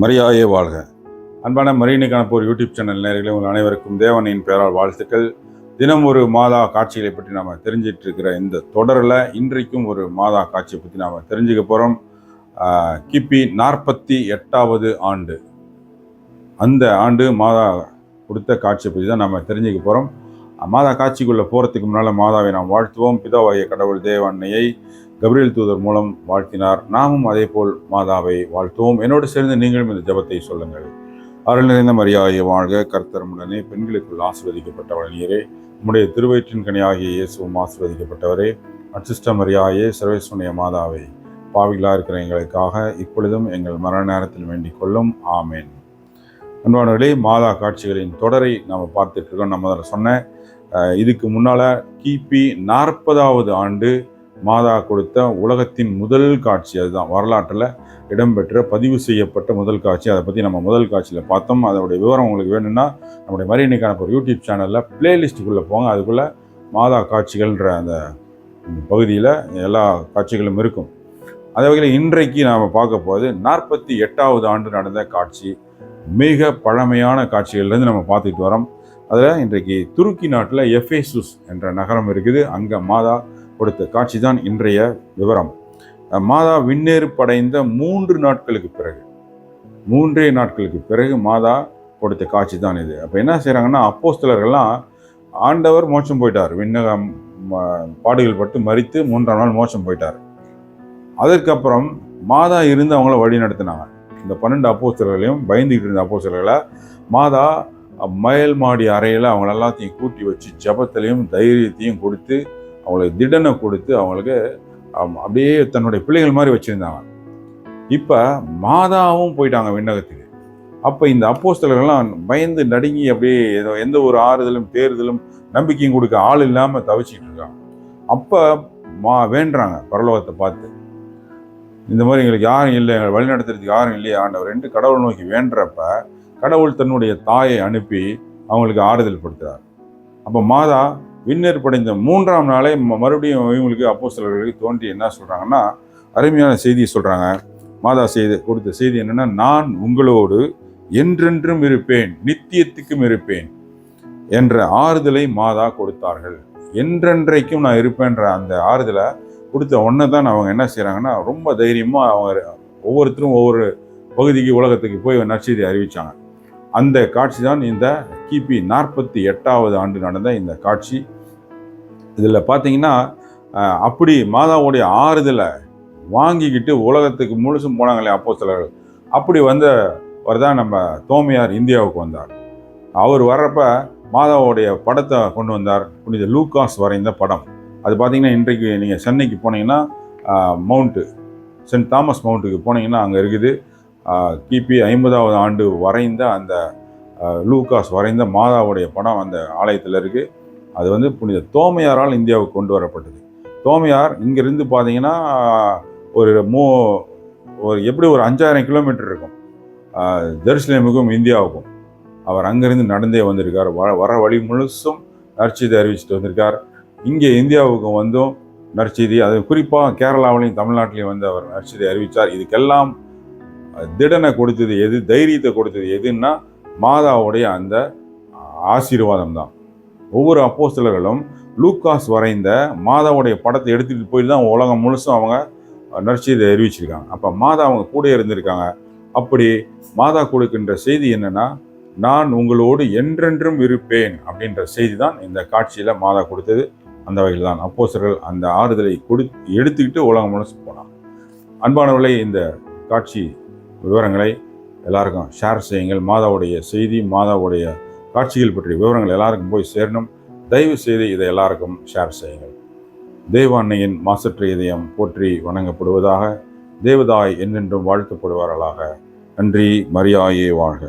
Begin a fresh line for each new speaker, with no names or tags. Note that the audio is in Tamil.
மரியாயே வாழ்க. அன்பான மரியனை காணப்போர் யூடியூப் சேனல் நேர்களை உங்கள் அனைவருக்கும் தேவனின் பெயரால் வாழ்த்துக்கள். தினம் ஒரு மாதா காட்சிகளை பற்றி நாம் தெரிஞ்சிட்டு இருக்கிற இந்த தொடரில் இன்றைக்கும் ஒரு மாதா காட்சியை பற்றி நாம் தெரிஞ்சுக்க போகிறோம் கிபி நாற்பத்தி எட்டாவது ஆண்டு. அந்த ஆண்டு மாதா கொடுத்த காட்சியை பற்றி தான் நம்ம தெரிஞ்சுக்க போகிறோம் மாதா காட்சிக்குள்ளே போகிறதுக்கு முன்னால் மாதாவை நாம் வாழ்த்துவோம். பிதாவாகிய கடவுள் தேவ அன்னையை கபிரியல் தூதர் மூலம் வாழ்த்தினார். நாமும் அதே போல் மாதாவை வாழ்த்துவோம். என்னோடு சேர்ந்து நீங்களும் இந்த ஜெபத்தை சொல்லுங்கள். அருள் நிறைந்த மரியாதையை வாழ்க. கர்த்தரமுடனே பெண்களுக்குள் ஆசிர்வதிக்கப்பட்டவள் நீரே. நம்முடைய திருவயிற்றின் கனியாகிய இயேசுவும் ஆசிர்வதிக்கப்பட்டவரே. அச்சிஷ்ட மரியாயே சர்வேஸ்வனைய மாதாவை. பாவிகளாக இருக்கிற எங்களுக்காக இப்பொழுதும் எங்கள் மரண நேரத்தில் வேண்டிக் கொள்ளும். ஆமேன். அன்பானவர்களே மாதா காட்சிகளின் தொடரை நாம் பார்த்துட்டு இருக்கோம் நம்ம அதில் சொன்னேன் இதுக்கு முன்னால் கிபி நாற்பதாவது ஆண்டு மாதா கொடுத்த உலகத்தின் முதல் காட்சி அதுதான் வரலாற்றில் இடம்பெற்ற பதிவு செய்யப்பட்ட முதல் காட்சி. அதை பற்றி நம்ம முதல் காட்சியில் பார்த்தோம். அதனுடைய விவரம் உங்களுக்கு வேணும்னா நம்முடைய மரியணிக்கான ஒரு யூடியூப் சேனலில் பிளேலிஸ்ட்டுக்குள்ளே போங்க. அதுக்குள்ளே மாதா காட்சிகள்ன்ற அந்த பகுதியில் எல்லா காட்சிகளும் இருக்கும். அதே வகையில் இன்றைக்கு நாம் பார்க்க போது நாற்பத்தி எட்டாவது ஆண்டு நடந்த காட்சி. மிக பழமையான காட்சிகள்லேருந்து நம்ம பார்த்துட்டு வரோம். அதில் இன்றைக்கு துருக்கி நாட்டில் எஃபேசுஸ் என்ற நகரம் இருக்குது. அங்கே மாதா கொடுத்த காட்சி தான் இன்றைய விவரம். மாதா விண்ணேறு படைந்த மூன்று நாட்களுக்கு பிறகு மூன்றே நாட்களுக்கு பிறகு மாதா கொடுத்த காட்சி தான் இது. அப்போ என்ன செய்கிறாங்கன்னா அப்போஸ்தலர்கள்லாம் ஆண்டவர் மோட்சம் போயிட்டார். விண்ணகம் பாடுகள் பட்டு மறித்து மூன்றாம் நாள் மோட்சம் போயிட்டார். அதற்கப்புறம் மாதா இருந்து அவங்கள வழி நடத்தினாங்க. இந்த பன்னெண்டு அப்போஸ்தலர்களையும் பயந்துக்கிட்டு இருந்த அப்போஸ்தலர்களை மாதா மயல் மாடி அறையில் அவங்கள எல்லாத்தையும் கூட்டி வச்சு ஜபத்திலையும் தைரியத்தையும் கொடுத்து அவங்களுக்கு திடனை கொடுத்து அவங்களுக்கு அப்படியே தன்னுடைய பிள்ளைகள் மாதிரி வச்சுருந்தாங்க. இப்போ மாதாவும் போயிட்டாங்க விண்ணகத்துக்கு. அப்போ இந்த அப்போஸ்தலர்கள்லாம் பயந்து நடுங்கி அப்படியே ஏதோ எந்த ஒரு ஆறுதலும் தேறுதலும் நம்பிக்கையும் கொடுக்க ஆள் இல்லாமல் தவிச்சிட்டு இருக்காங்க. அப்போ மா வேண்டுறாங்க பரலோகத்தை பார்த்து. இந்த மாதிரி எங்களுக்கு யாரும் இல்லை எங்களை வழிநடத்துறதுக்கு யாரும் இல்லையா ஆண்டவர் ரெண்டு கடவுள் நோக்கி வேண்டுறப்ப கடவுள் தன்னுடைய தாயை அனுப்பி அவங்களுக்கு ஆறுதல் படுத்துறார். அப்போ மாதா விண்ணேற்படைந்த மூன்றாம் நாளே ம- மறுபடியும் இவங்களுக்கு அப்போ சிலர்களுக்கு தோன்றி என்ன சொல்கிறாங்கன்னா அருமையான செய்தியை சொல்கிறாங்க மாதா செய்தி கொடுத்த செய்தி என்னன்னா நான் உங்களோடு என்றென்றும் இருப்பேன் நித்தியத்துக்கும் இருப்பேன் என்ற ஆறுதலை மாதா கொடுத்தார்கள். என்றென்றைக்கும் நான் இருப்பேன்ற அந்த ஆறுதலை கொடுத்த உடனே தான் அவங்க என்ன செய்கிறாங்கன்னா ரொம்ப தைரியமாக அவங்க ஒவ்வொருத்தரும் ஒவ்வொரு பகுதிக்கு உலகத்துக்கு போய் நற்செய்தி அறிவிச்சாங்க. அந்த காட்சி தான் இந்த கிபி நாற்பத்தி எட்டாவது ஆண்டு நடந்த இந்த காட்சி. இதில் பார்த்தீங்கன்னா அப்படி மாதாவுடைய ஆறுதலை வாங்கிக்கிட்டு உலகத்துக்கு முழுசும் போனாங்களே அப்போஸ்தலர்கள் அப்படி வந்த தான் நம்ம தோமையார் இந்தியாவுக்கு வந்தார். அவர் வர்றப்ப மாதாவுடைய படத்தை கொண்டு வந்தார். புனித லூகாஸ் வரைந்த படம். அது பார்த்தீங்கன்னா இன்றைக்கு நீங்கள் சென்னைக்கு போனீங்கன்னா மவுண்ட்டு சென்ட் தாமஸ் மவுண்ட்டுக்கு போனீங்கன்னா அங்கே இருக்குது. கிபி ஐம்பதாவது ஆண்டு வரைந்த அந்த லூகாஸ் வரைந்த மாதாவுடைய படம் அந்த ஆலயத்தில் இருக்குது அது வந்து புனித தோமையாரால் இந்தியாவுக்கு கொண்டு வரப்பட்டது. தோமையார் இங்கேருந்து பார்த்தீங்கன்னா ஒரு மூ ஒரு எப்படி ஒரு அஞ்சாயிரம் கிலோமீட்டர் இருக்கும். ஜெருசலேமுக்கும் இந்தியாவுக்கும். அவர் அங்கேருந்து நடந்தே வந்திருக்கார். வர வர வழி முழுசும் நற்செய்தி அறிவிச்சிட்டு வந்திருக்கார். இங்கே இந்தியாவுக்கும் வந்தும் நற்செய்தி அது குறிப்பாக கேரளாவிலையும் தமிழ்நாட்டிலையும் வந்து அவர் நற்செய்தி அறிவித்தார் இதுக்கெல்லாம் திடனை கொடுத்தது எது தைரியத்தை கொடுத்தது எதுன்னா மாதாவுடைய அந்த ஆசீர்வாதம் தான் ஒவ்வொரு அப்போஸ்தலர்களும் லூக்காஸ் வரைந்த மாதாவுடைய படத்தை எடுத்துகிட்டு போய் தான் உலகம் முழுசும் அவங்க நற்செய்தி அறிவிச்சிருக்காங்க. அப்போ மாதா அவங்க கூட இருந்திருக்காங்க. அப்படி மாதா கொடுக்கின்ற செய்தி என்னென்னா நான் உங்களோடு என்றென்றும் இருப்பேன் அப்படின்ற செய்தி தான் இந்த காட்சியில் மாதா கொடுத்தது. அந்த வகையில் தான் அப்போஸ்தலர்கள் அந்த ஆறுதலை கொடு எடுத்துக்கிட்டு உலகம் முழுசு போனான் அன்பானவர்களை இந்த காட்சி விவரங்களை எல்லாருக்கும் ஷேர் செய்யுங்கள். மாதாவுடைய செய்தி மாதாவுடைய காட்சிகள் பற்றிய விவரங்கள் எல்லாருக்கும் போய் சேரணும். தயவு செய்து இதை எல்லாருக்கும் ஷேர் செய்யுங்கள். தேவ அன்னையின் மாசற்ற இதயம் போற்றி வணங்கப்படுவதாக தேவதாய் என்னென்றும் வாழ்த்தப்படுவார்களாக. நன்றி மரியாயே வாழ்க.